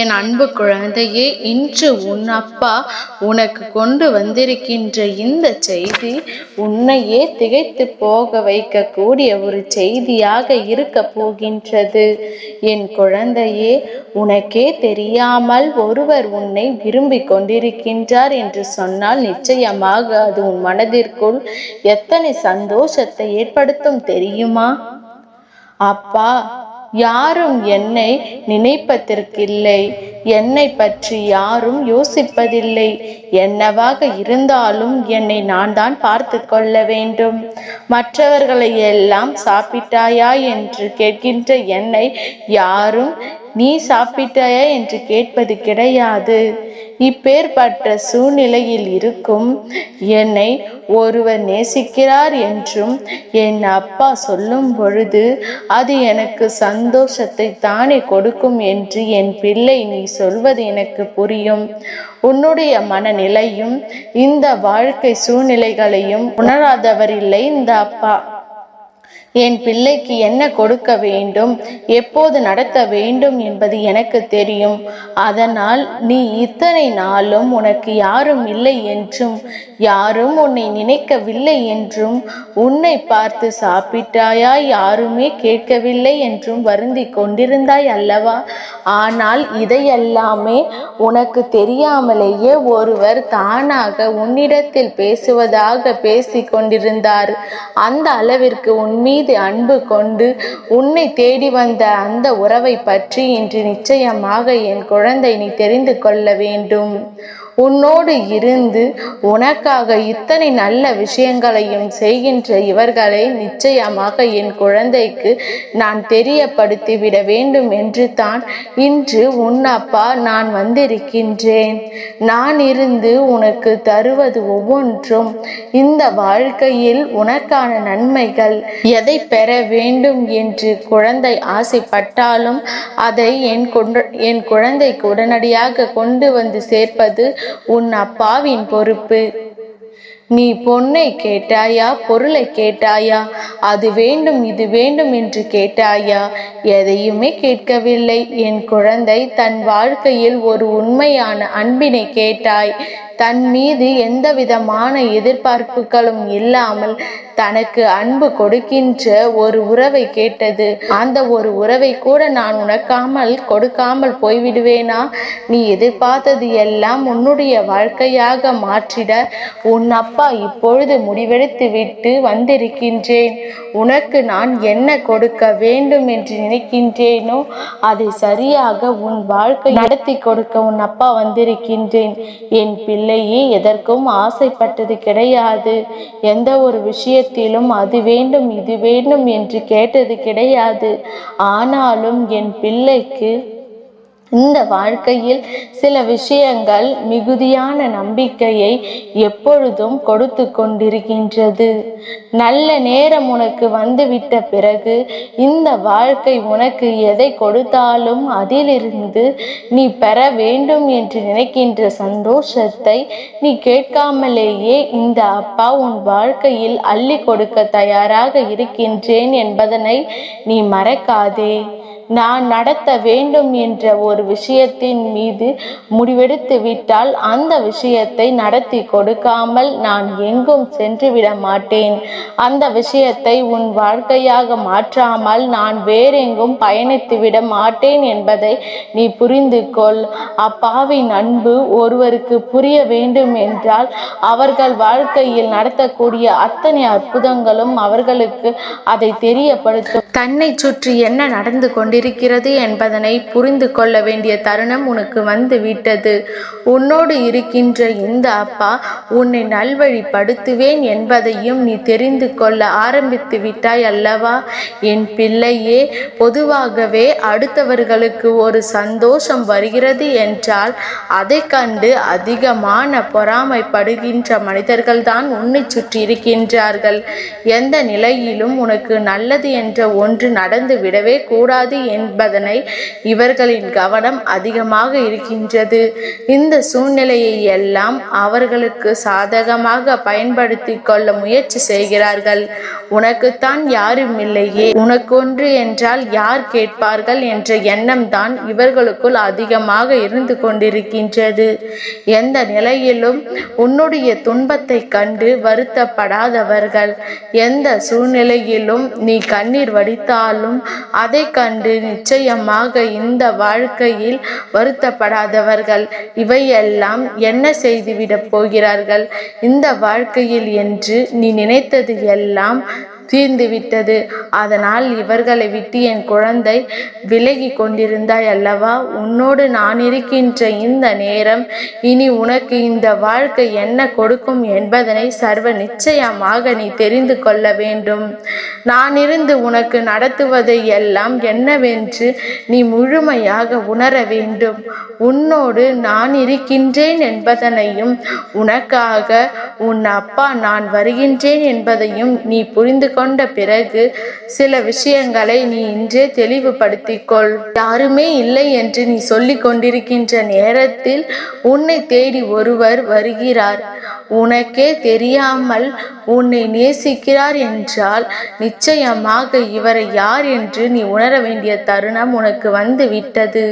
என் அன்பு குழந்தையே இன்று உன் அப்பா உனக்கு கொண்டு வந்திருக்கின்ற இந்த செய்தி உன்னையே திகைத்து போக வைக்கக்கூடிய ஒரு செய்தியாக இருக்க போகின்றது. என் குழந்தையே உனக்கே தெரியாமல் ஒருவர் உன்னை விரும்பிக் கொண்டிருக்கின்றார் என்று சொன்னால் நிச்சயமாக அது உன் மனதிற்குள் எத்தனை சந்தோஷத்தை ஏற்படுத்தும் தெரியுமா? அப்பா யாரும் என்னை நினைப்பதற்கில்லை. என்னை பற்றி யாரும் யோசிப்பதில்லை. என்னவாக இருந்தாலும் என்னை நான் தான் பார்த்து கொள்ள வேண்டும். மற்றவர்களை எல்லாம் சாப்பிட்டாயா என்று கேட்கின்ற என்னை யாரும் நீ சாப்பிட்டாயா? என்று கேட்பது கிடையாது. இப்பேற்பட்ட சூழ்நிலையில் இருக்கும் என்னை ஒருவர் நேசிக்கிறார் என்றும் என் அப்பா சொல்லும் பொழுது அது எனக்கு சந்தோஷத்தை தானே கொடுக்கும் என்று என் பிள்ளை நீ சொல்வது எனக்கு புரியும். உன்னுடைய மனநிலையும் இந்த வாழ்க்கை சூழ்நிலைகளையும் உணராதவர் இல்லை இந்த அப்பா. என் பிள்ளைக்கு என்ன கொடுக்க வேண்டும்? எப்போது நடத்த வேண்டும் என்பது எனக்கு தெரியும். அதனால் நீ இத்தனை நாளும் உனக்கு யாரும் இல்லை என்றும் யாரும் உன்னை நினைக்கவில்லை என்றும் உன்னை பார்த்து சாப்பிட்டாயா? யாருமே கேட்கவில்லை என்றும் வருந்தி கொண்டிருந்தாய் அல்லவா? ஆனால் இதையெல்லாமே உனக்கு தெரியாமலேயே ஒருவர் தானாக உன்னிடத்தில் பேசுவதாக பேசி கொண்டிருந்தார். அந்த அளவிற்கு உன் மீது அன்பு கொண்டு உன்னை தேடி வந்த அந்த உறவை பற்றி இன்று நிச்சயமாக என் குழந்தை நீ தெரிந்து கொள்ள வேண்டும். உன்னோடு இருந்து உனக்காக இத்தனை நல்ல விஷயங்களையும் செய்கின்ற இவர்களை நிச்சயமாக என் குழந்தைக்கு நான் தெரியப்படுத்திவிட வேண்டும் என்று தான் இன்று உன் அப்பா நான் வந்திருக்கின்றேன். நான் இருந்து உனக்கு தருவது ஒவ்வொன்றும். இந்த வாழ்க்கையில் உனக்கான நன்மைகள் எதை பெற வேண்டும் என்று குழந்தை ஆசைப்பட்டாலும் அதை என் என் குழந்தைக்கு உடனடியாக கொண்டு வந்து சேர்ப்பது உன் அப்பாவின் பொறுப்பு. நீ பொன்னை கேட்டாயா பொருளை கேட்டாயா அது வேண்டும் இது வேண்டும் என்று கேட்டாயா எதையுமே கேட்கவில்லை. என் குழந்தை தன் வாழ்க்கையில் ஒரு உண்மையான அன்பினை கேட்டாய். தன் மீது எந்த விதமான எதிர்பார்ப்புகளும் இல்லாமல் தனக்கு அன்பு கொடுக்கின்ற ஒரு உறவை கேட்டது. அந்த ஒரு உறவை கூட நான் உனக்காமல் கொடுக்காமல் போய்விடுவேனா? நீ எதிர்பார்த்தது எல்லாம் உன்னுடைய வாழ்க்கையாக மாற்றிட உன் அப்பா இப்பொழுது முடிவெடுத்து விட்டு வந்திருக்கின்றேன். உனக்கு நான் என்ன கொடுக்க வேண்டும் என்று நினைக்கின்றேனோ அதை சரியாக உன் வாழ்க்கை நடத்தி கொடுக்க உன் அப்பா வந்திருக்கின்றேன். என் பிள்ளை பிள்ளையே எதற்கும் ஆசைப்பட்டது கிடையாது. எந்த ஒரு விஷயத்திலும் அது வேண்டும் இது வேண்டும் என்று கேட்டது கிடையாது. ஆனாலும் என் பிள்ளைக்கு இந்த வாழ்க்கையில் சில விஷயங்கள் மிகுதியான நம்பிக்கையை எப்பொழுதும் கொடுத்து கொண்டிருக்கின்றது. நல்ல நேரம் உனக்கு வந்துவிட்ட பிறகு இந்த வாழ்க்கை உனக்கு எதை கொடுத்தாலும் அதிலிருந்து நீ பெற வேண்டும் என்று நினைக்கின்ற சந்தோஷத்தை நீ கேட்காமலேயே இந்த அப்பா உன் வாழ்க்கையில் அள்ளி கொடுக்க தயாராக இருக்கின்றேன் என்பதனை நீ மறக்காதே. நான் நடத்த வேண்டும் என்ற ஒரு விஷயத்தின் மீது முடிவெடுத்து விட்டால் அந்த விஷயத்தை நடத்தி கொடுக்காமல் நான் எங்கும் சென்றுவிட மாட்டேன். அந்த விஷயத்தை உன் வாழ்க்கையாக மாற்றாமல் நான் வேறெங்கும் பயணித்து விட மாட்டேன் என்பதை நீ புரிந்து கொள். அப்பாவின் அன்பு ஒருவருக்கு புரிய வேண்டும் என்றால் அவர்கள் வாழ்க்கையில் நடத்தக்கூடிய அத்தனை அற்புதங்களும் அவர்களுக்கு அதை தெரியப்படுத்தும். தன்னை சுற்றி என்ன நடந்து கொண்டிருக்கிறது என்பதனை புரிந்து கொள்ள வேண்டிய தருணம் உனக்கு வந்து விட்டது. உன்னோடு இருக்கின்ற இந்த அப்பா உன்னை நல்வழிப்படுத்துவேன் என்பதையும் நீ தெரிந்து கொள்ள ஆரம்பித்து விட்டாய் அல்லவா? என் பிள்ளையே பொதுவாகவே அடுத்தவர்களுக்கு ஒரு சந்தோஷம் வருகிறது என்றால் அதை கண்டு அதிகமான பொறாமைப்படுகின்ற மனிதர்கள்தான் உன்னை சுற்றி இருக்கின்றார்கள். எந்த நிலையிலும் உனக்கு நல்லது என்ற ஒன்று நடந்து விடவே கூடாது என்பதனை இவர்களின் கவனம் அதிகமாக இருக்கின்றது. இந்த சூழ்நிலையை எல்லாம் அவர்களுக்கு சாதகமாக பயன்படுத்தி கொள்ள முயற்சி செய்கிறார்கள். உனக்குத்தான் யாரும் இல்லையே. உனக்கொன்று என்றால் யார் கேட்பார்கள் என்ற எண்ணம் தான் இவர்களுக்குள் அதிகமாக இருந்து கொண்டிருக்கின்றது. எந்த நிலையிலும் உன்னுடைய துன்பத்தை கண்டு வருத்தப்படாதவர்கள். எந்த சூழ்நிலையிலும் நீ கண்ணீர் வடித்தாலும் அதை கண்டு நிச்சயமாக இந்த வாழ்க்கையில் வருத்தப்படாதவர்கள். இவையெல்லாம் என்ன செய்துவிடப் போகிறார்கள்? இந்த வாழ்க்கையில் என்று நீ நினைத்தது எல்லாம் தீர்ந்துவிட்டது. அதனால் இவர்களை விட்டு என் குழந்தை விலகி கொண்டிருந்தாய் அல்லவா? உன்னோடு நான் இருக்கின்ற இந்த நேரம் இனி உனக்கு இந்த வாழ்க்கை என்ன கொடுக்கும் என்பதனை சர்வ நிச்சயமாக நீ தெரிந்து கொள்ள வேண்டும். நான் இருந்து உனக்கு நடத்துவதை எல்லாம் என்னவென்று நீ முழுமையாக உணர வேண்டும். உன்னோடு நான் இருக்கின்றேன் என்பதனையும் உனக்காக உன் அப்பா நான் வருகின்றேன் என்பதையும் நீ புரிந்து கொண்ட பிறகு சில விஷயங்களை நீ இன்றே தெளிவுபடுத்திக்கொள். யாருமே இல்லை என்று நீ சொல்லிக் கொண்டிருக்கின்ற நேரத்தில் உன்னை தேடி ஒருவர் வருகிறார். உனக்கே தெரியாமல் உன்னை நேசிக்கிறார் என்றால் நிச்சயமாக இவரை யார் என்று நீ உணர வேண்டிய தருணம் உனக்கு வந்து விட்டது.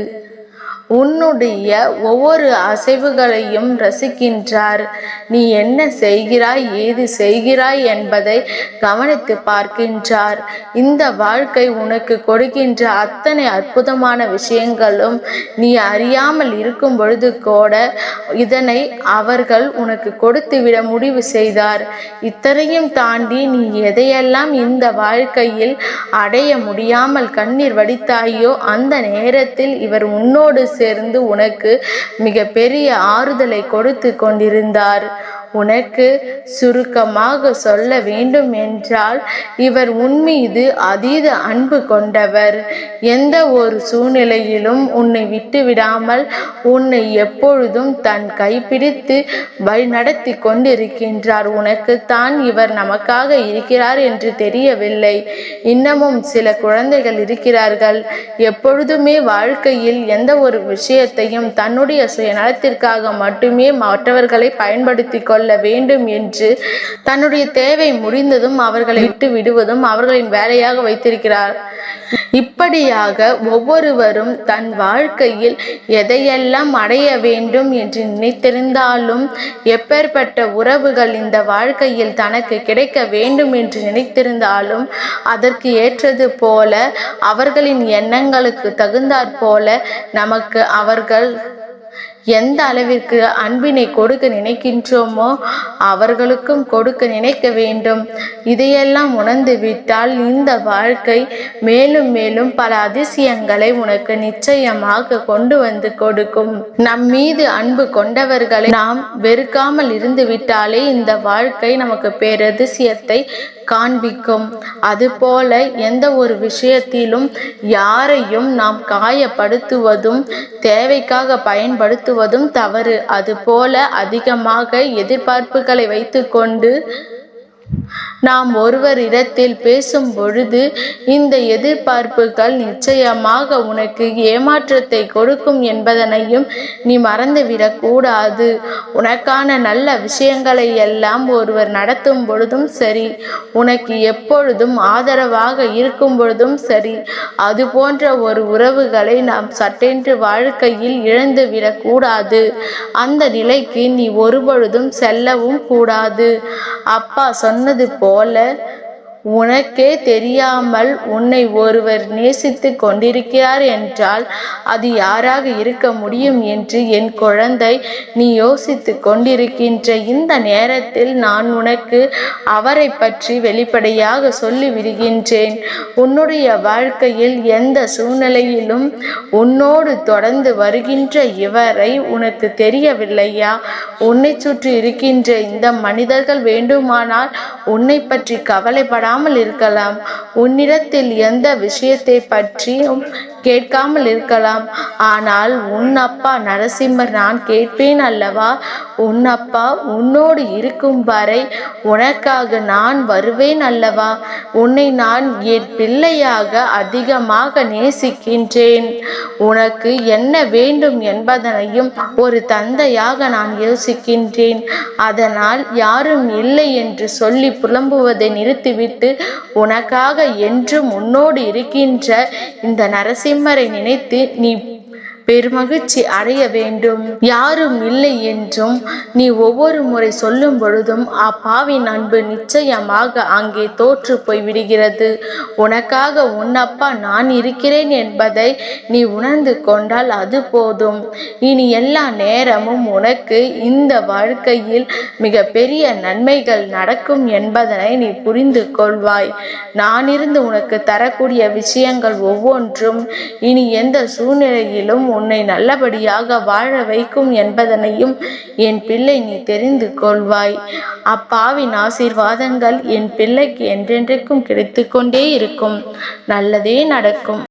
உன்னுடைய ஒவ்வொரு அசைவுகளையும் ரசிக்கின்றார். நீ என்ன செய்கிறாய் ஏது செய்கிறாய் என்பதை கவனித்து பார்க்கின்றார். இந்த வாழ்க்கை உனக்கு கொடுக்கின்ற அத்தனை அற்புதமான விஷயங்களும் நீ அறியாமல் இருக்கும் பொழுது கூட இதனை அவர்கள் உனக்கு கொடுத்துவிட முடிவு செய்தார். இத்தனையும் தாண்டி நீ எதையெல்லாம் இந்த வாழ்க்கையில் அடைய முடியாமல் கண்ணீர் வடித்தாயோ அந்த நேரத்தில் இவர் உன்னோடு சேர்ந்து உனக்கு மிக பெரிய ஆறுதலை கொடுத்து கொண்டிருந்தார். உனக்கு சுருக்கமாக சொல்ல வேண்டும் என்றால் இவர் உன்மீது அதீத அன்பு கொண்டவர். எந்த ஒரு சூழ்நிலையிலும் உன்னை விட்டுவிடாமல் உன்னை எப்பொழுதும் தன் கைப்பிடித்து வழிநடத்தி கொண்டிருக்கின்றார். உனக்குத்தான் இவர் நமக்காக இருக்கிறார் என்று தெரியவில்லை. இன்னமும் சில குழந்தைகள் இருக்கிறார்கள். எப்பொழுதுமே வாழ்க்கையில் எந்த ஒரு விஷயத்தையும் தன்னுடைய சுயநலத்திற்காக மட்டுமே மற்றவர்களை பயன்படுத்தி கொள்ள வேண்டும் என்று தன்னுடைய தேவை முடிந்ததும் அவர்களை விட்டு விடுவதும் அவர்களின் வேலையாக வைத்திருக்கிறார். இப்படியாக ஒவ்வொருவரும் தன் வாழ்க்கையில் எதையெல்லாம் அடைய வேண்டும் என்று நினைத்திருந்தாலும் எப்பேற்பட்ட உறவுகள் இந்த வாழ்க்கையில் தனக்கு கிடைக்க வேண்டும் என்று நினைத்திருந்தாலும் அதற்கு ஏற்றது போல அவர்களின் எண்ணங்களுக்கு தகுந்தாற் போல நமக்கு அவர்கள் எந்த அளவிற்கு அன்பினை கொடுக்க நினைக்கின்றோமோ அவர்களுக்கும் கொடுக்க நினைக்க வேண்டும். இதையெல்லாம் உணர்ந்து விட்டால் இந்த வாழ்க்கை மேலும் மேலும் பல அதிசயங்களை உனக்கு நிச்சயமாக கொண்டு வந்து கொடுக்கும். நம் மீது அன்பு கொண்டவர்களை நாம் வெறுக்காமல் இருந்து விட்டாலே இந்த வாழ்க்கை நமக்கு பேரதிசயத்தை காண்பிக்கும். அதுபோல எந்த ஒரு விஷயத்திலும் யாரையும் நாம் காயப்படுத்துவதும் தேவைக்காக பயன்படுத்துவதும் தவறு. அதுபோல அதிகமாக எதிர்பார்ப்புகளை வைத்துக்கொண்டு நாம் ஒருவரிடத்தில் பேசும் பொழுது இந்த எதிர்பார்ப்புகள் நிச்சயமாக உனக்கு ஏமாற்றத்தை கொடுக்கும் என்பதனையும் நீ மறந்துவிடக்கூடாது உனக்கான நல்ல விஷயங்களை எல்லாம் ஒருவர் நடத்தும் பொழுதும் சரி உனக்கு எப்பொழுதும் ஆதரவாக இருக்கும் பொழுதும் சரி அது போன்ற ஒரு உறவுகளை நாம் சட்டென்று வாழ்க்கையில் இழந்துவிடக்கூடாது அந்த நிலைக்கு நீ ஒருபொழுதும் செல்லவும் கூடாது. அப்பா சொன்ன சொன்னது போல உனக்கே தெரியாமல் உன்னை ஒருவர் நேசித்து கொண்டிருக்கிறார் என்றால் அது யாராக இருக்க முடியும் என்று என் குழந்தை நீ யோசித்து கொண்டிருக்கின்ற இந்த நேரத்தில் நான் உனக்கு அவரை பற்றி வெளிப்படையாக சொல்லி விடுகின்றேன். உன்னுடைய வாழ்க்கையில் எந்த சூழ்நிலையிலும் உன்னோடு தொடர்ந்து வருகின்ற இவரை உனக்கு தெரியவில்லையா? உன்னை சுற்றி இருக்கின்ற இந்த மனிதர்கள் வேண்டுமானால் உன்னை பற்றி கவலைப்படாமல் இருக்கலாம். உன்னிடத்தில் எந்த விஷயத்தை பற்றியும் கேட்காமல் இருக்கலாம். ஆனால் உன் அப்பா நரசிம்மர் நான் கேட்பேன் அல்லவா? உன் அப்பா உன்னோடு இருக்கும் வரை உனக்காக நான் வருவேன் அல்லவா? உன்னை நான் என் பிள்ளையாக அதிகமாக நேசிக்கின்றேன். உனக்கு என்ன வேண்டும் என்பதனையும் ஒரு தந்தையாக நான் யோசிக்கின்றேன். அதனால் யாரும் இல்லை என்று சொல்லி புலம்புவதை நிறுத்திவிட்டு உனக்காக என்றும் உன்னோடு இருக்கின்ற இந்த நரசிம்ம நரசிம்மரை நினைத்து நீ பெருமகிழ்ச்சி அடைய வேண்டும். யாரும் இல்லை என்றும் நீ ஒவ்வொரு முறை சொல்லும் பொழுதும் அப்பாவின் அன்பு நிச்சயமாக அங்கே தோற்று போய்விடுகிறது. உனக்காக உன்னப்பா நான் இருக்கிறேன் என்பதை நீ உணர்ந்து கொண்டால் அது போதும். இனி எல்லா நேரமும் உனக்கு இந்த வாழ்க்கையில் மிக பெரிய நன்மைகள் நடக்கும் என்பதனை நீ புரிந்து கொள்வாய். நான் இருந்து உனக்கு தரக்கூடிய விஷயங்கள் ஒவ்வொன்றும் இனி எந்த சூழ்நிலையிலும் உன்னை நல்லபடியாக வாழ வைக்கும் என்பதனையும் என் பிள்ளை நீ தெரிந்து கொள்வாய். அப்பாவின் ஆசீர்வாதங்கள் என் பிள்ளைக்கு என்றென்றைக்கும் கிடைத்து கொண்டே இருக்கும். நல்லதே நடக்கும்.